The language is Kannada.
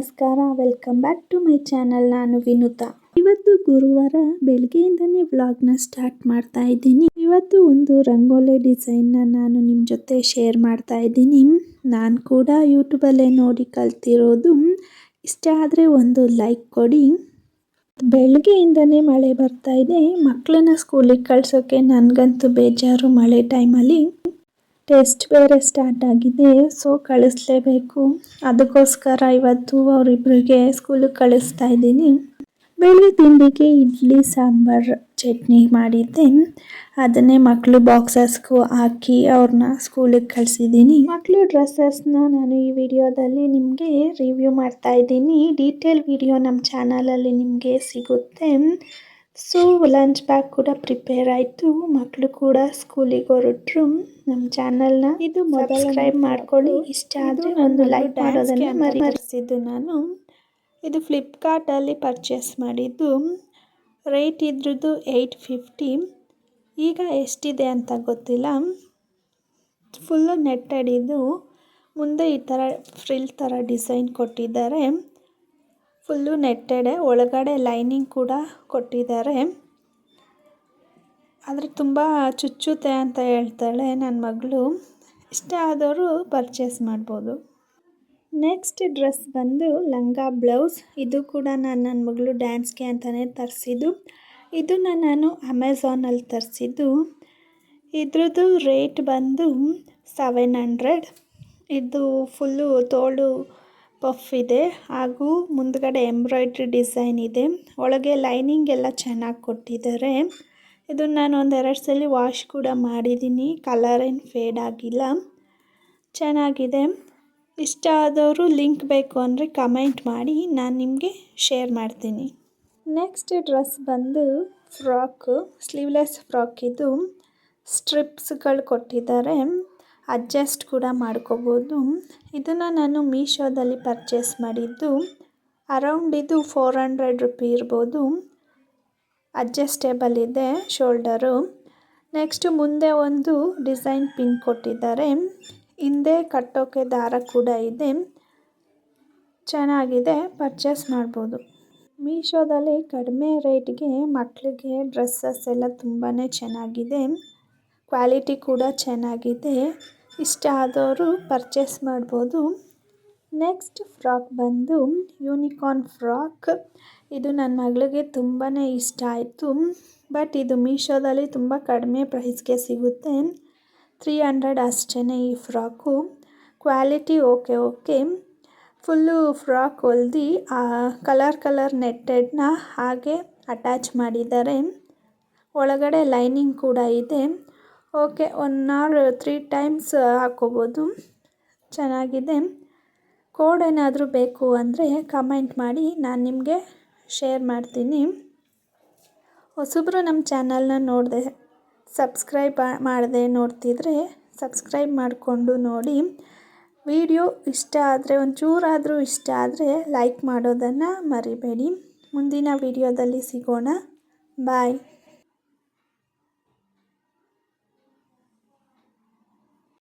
ನಮಸ್ಕಾರ. Welcome back to my channel ನಾನು ವಿನುತಾ. ಇವತ್ತು ಗುರುವಾರ ಬೆಳಗ್ಗೆಯಿಂದನೇ ವ್ಲಾಗ್ನ ಸ್ಟಾರ್ಟ್ ಮಾಡ್ತಾ ಇದ್ದೀನಿ. ಇವತ್ತು ಒಂದು ರಂಗೋಲಿ ಡಿಸೈನ್ನ ನಾನು ನಿಮ್ಮ ಜೊತೆ ಶೇರ್ ಮಾಡ್ತಾ ಇದ್ದೀನಿ. ನಾನು ಕೂಡ ಯೂಟ್ಯೂಬಲ್ಲೇ ನೋಡಿ ಕಲ್ತಿರೋದು. ಇಷ್ಟ ಆದರೆ ಒಂದು ಲೈಕ್ ಕೊಡಿ. ಬೆಳಗ್ಗೆಯಿಂದನೇ ಮಳೆ ಬರ್ತಾ ಇದೆ. ಮಕ್ಕಳನ್ನ ಸ್ಕೂಲಿಗೆ ಕಳ್ಸೋಕ್ಕೆ ನನಗಂತೂ ಬೇಜಾರು ಮಳೆ ಟೈಮಲ್ಲಿ ಟೆಸ್ಟ್ ಬೇರೆ ಸ್ಟಾರ್ಟ್ ಆಗಿದೆ, ಸೊ ಕಳಿಸ್ಲೇಬೇಕು. ಅದಕ್ಕೋಸ್ಕರ ಇವತ್ತು ಅವರಿಬ್ಬರಿಗೆ ಸ್ಕೂಲಿಗೆ ಕಳಿಸ್ತಾ ಇದ್ದೀನಿ. ಬೆಳಿಗ್ಗೆ ತಿಂಡಿಗೆ ಇಡ್ಲಿ, ಸಾಂಬಾರು ಚಟ್ನಿ ಮಾಡಿದ್ದೆ. ಅದನ್ನೇ ಮಕ್ಕಳು ಬಾಕ್ಸಸ್ಗೂ ಹಾಕಿ ಅವ್ರನ್ನ ಸ್ಕೂಲಿಗೆ ಕಳಿಸಿದ್ದೀನಿ. ಮಕ್ಕಳು ಡ್ರೆಸ್ಸಸ್ನ ನಾನು ಈ ವಿಡಿಯೋದಲ್ಲಿ ನಿಮಗೆ ರಿವ್ಯೂ ಮಾಡ್ತಾ ಇದ್ದೀನಿ. ಡೀಟೇಲ್ ವಿಡಿಯೋ ನಮ್ಮ ಚಾನಲಲ್ಲಿ ನಿಮಗೆ ಸಿಗುತ್ತೆ. ಸೊ ಲಂಚ್ ಬ್ಯಾಗ್ ಕೂಡ ಪ್ರಿಪೇರ್ ಆಯಿತು. ಮಕ್ಕಳು ಕೂಡ ಸ್ಕೂಲಿಗೆ ಹೊರಟ್ರು. ನಮ್ಮ ಚಾನಲ್ನ ಇದು ಸಬ್ಸ್ಕ್ರೈಬ್ ಮಾಡ್ಕೊಳ್ಳಿ. ಇಷ್ಟ ಆದರೆ ಒಂದು ಲೈಕ್ ಮಾಡೋದನ್ನ ಮರಿಸಿದ್ದು ನಾನು. ಇದು ಫ್ಲಿಪ್ಕಾರ್ಟಲ್ಲಿ ಪರ್ಚೇಸ್ ಮಾಡಿದ್ದು. ರೇಟ್ ಇದ್ರದ್ದು ಏಯ್ಟ್ ಫಿಫ್ಟಿ ಈಗ ಎಷ್ಟಿದೆ ಅಂತ ಗೊತ್ತಿಲ್ಲ. ಫುಲ್ಲು ನೆಟ್ಟೆಡ್ ಇದು. ಮುಂದೆ ಈ ಥರ ಫ್ರಿಲ್ ಥರ ಡಿಸೈನ್ ಕೊಟ್ಟಿದ್ದಾರೆ. ಫುಲ್ಲು ನೆಟ್ಟೆಡೆ, ಒಳಗಡೆ ಲೈನಿಂಗ್ ಕೂಡ ಕೊಟ್ಟಿದ್ದಾರೆ. ಆದರೆ ತುಂಬ ಚುಚ್ಚುತ್ತೆ ಅಂತ ಹೇಳ್ತಾಳೆ ನನ್ನ ಮಗಳು. ಇಷ್ಟ ಆದವರು ಪರ್ಚೇಸ್ ಮಾಡ್ಬೋದು. ನೆಕ್ಸ್ಟ್ ಡ್ರೆಸ್ ಬಂದು ಲಂಗ ಬ್ಲೌಸ್ ಇದು ಕೂಡ ನಾನು ನನ್ನ ಮಗಳು ಡ್ಯಾನ್ಸ್ಗೆ ಅಂತಲೇ ತರಿಸಿದ್ದು. ಇದನ್ನು ನಾನು ಅಮೆಝಾನಲ್ಲಿ ತರಿಸಿದ್ದು. ಇದ್ರದ್ದು ರೇಟ್ ಬಂದು ಸೆವೆನ್ ಹಂಡ್ರೆಡ್ ಇದು ಫುಲ್ಲು ತೋಳು ಪಫ್ ಇದೆ ಹಾಗೂ ಮುಂದ್ಗಡೆ ಎಂಬ್ರಾಯ್ಡ್ರಿ ಡಿಸೈನ್ ಇದೆ. ಒಳಗೆ ಲೈನಿಂಗ್ ಎಲ್ಲ ಚೆನ್ನಾಗಿ ಕೊಟ್ಟಿದ್ದಾರೆ. ಇದನ್ನು ನಾನು ಒಂದೆರಡು ಸಲ ವಾಶ್ ಕೂಡ ಮಾಡಿದ್ದೀನಿ ಕಲರ್ ಏನು ಫೇಡ್ ಆಗಿಲ್ಲ. ಚೆನ್ನಾಗಿದೆ. ಇಷ್ಟ ಆದವರು ಲಿಂಕ್ ಬೇಕು ಅಂದರೆ ಕಮೆಂಟ್ ಮಾಡಿ, ನಾನು ನಿಮಗೆ ಶೇರ್ ಮಾಡ್ತೀನಿ. ನೆಕ್ಸ್ಟ್ ಡ್ರೆಸ್ ಬಂದು ಫ್ರಾಕು, ಸ್ಲೀವ್ಲೆಸ್ ಫ್ರಾಕ್ ಇದು. ಸ್ಟ್ರಿಪ್ಸ್ಗಳು ಕೊಟ್ಟಿದ್ದಾರೆ. ಅಡ್ಜಸ್ಟ್ ಕೂಡ ಮಾಡ್ಕೋಬೋದು. ಇದನ್ನು ನಾನು ಮೀಶೋದಲ್ಲಿ ಪರ್ಚೇಸ್ ಮಾಡಿದ್ದು. ಅರೌಂಡ್ ಇದು ಫೋರ್ ಹಂಡ್ರೆಡ್ ರುಪಿ ಇರ್ಬೋದು. ಅಡ್ಜಸ್ಟೇಬಲ್ ಇದೆ ಶೋಲ್ಡರು. ನೆಕ್ಸ್ಟು ಮುಂದೆ ಒಂದು ಡಿಸೈನ್ ಪಿನ್ ಕೊಟ್ಟಿದ್ದಾರೆ. ಹಿಂದೆ ಕಟ್ಟೋಕೆ ದಾರ ಕೂಡ ಇದೆ. ಚೆನ್ನಾಗಿದೆ, ಪರ್ಚೇಸ್ ಮಾಡ್ಬೋದು. ಮೀಶೋದಲ್ಲಿ ಕಡಿಮೆ ರೇಟ್ಗೆ ಮಕ್ಕಳಿಗೆ ಡ್ರೆಸ್ಸಸ್ ಎಲ್ಲ ತುಂಬಾ ಚೆನ್ನಾಗಿದೆ. ಕ್ವಾಲಿಟಿ ಕೂಡ ಚೆನ್ನಾಗಿದೆ. ಇಷ್ಟ ಆದವರು ಪರ್ಚೇಸ್ ಮಾಡ್ಬೋದು. ನೆಕ್ಸ್ಟ್ ಫ್ರಾಕ್ ಬಂದು ಯೂನಿಕಾರ್ನ್ ಫ್ರಾಕ್ ಇದು ನನ್ನ ಮಗಳಿಗೆ ತುಂಬಾ ಇಷ್ಟ ಆಯಿತು. ಬಟ್ ಇದು ಮೀಶೋದಲ್ಲಿ ತುಂಬ ಕಡಿಮೆ ಪ್ರೈಸ್ಗೆ ಸಿಗುತ್ತೆ. ತ್ರೀ ಹಂಡ್ರೆಡ್ ಅಷ್ಟೇ ಈ frock quality okay okay full frock ಹೊಲ್ದು ಕಲರ್ ಕಲರ್ ನೆಟ್ಟೆಡ್ನ ಹಾಗೆ ಅಟ್ಯಾಚ್ ಮಾಡಿದ್ದಾರೆ. ಒಳಗಡೆ ಲೈನಿಂಗ್ ಕೂಡ ಇದೆ. Okay, one or three times ಹಾಕ್ಕೋಬೋದು. ಚೆನ್ನಾಗಿದೆ. ಕೋಡ್ ಏನಾದರೂ ಬೇಕು ಅಂದರೆ ಕಮೆಂಟ್ ಮಾಡಿ, ನಾನು ನಿಮಗೆ ಶೇರ್ ಮಾಡ್ತೀನಿ. ಹೊಸಬ್ರು ನಮ್ಮ ಚಾನಲ್ನ ನೋಡಿದೆ ಸಬ್ಸ್ಕ್ರೈಬ್ ಮಾಡಿದೆ ನೋಡ್ತಿದ್ರೆ ಸಬ್ಸ್ಕ್ರೈಬ್ ಮಾಡಿಕೊಂಡು ನೋಡಿ. ವಿಡಿಯೋ ಇಷ್ಟ ಆದರೆ ಒಂಚೂರಾದರೂ ಇಷ್ಟ ಆದರೆ ಲೈಕ್ ಮಾಡೋದನ್ನು ಮರಿಬೇಡಿ. ಮುಂದಿನ ವಿಡಿಯೋದಲ್ಲಿ ಸಿಗೋಣ. ಬಾಯ್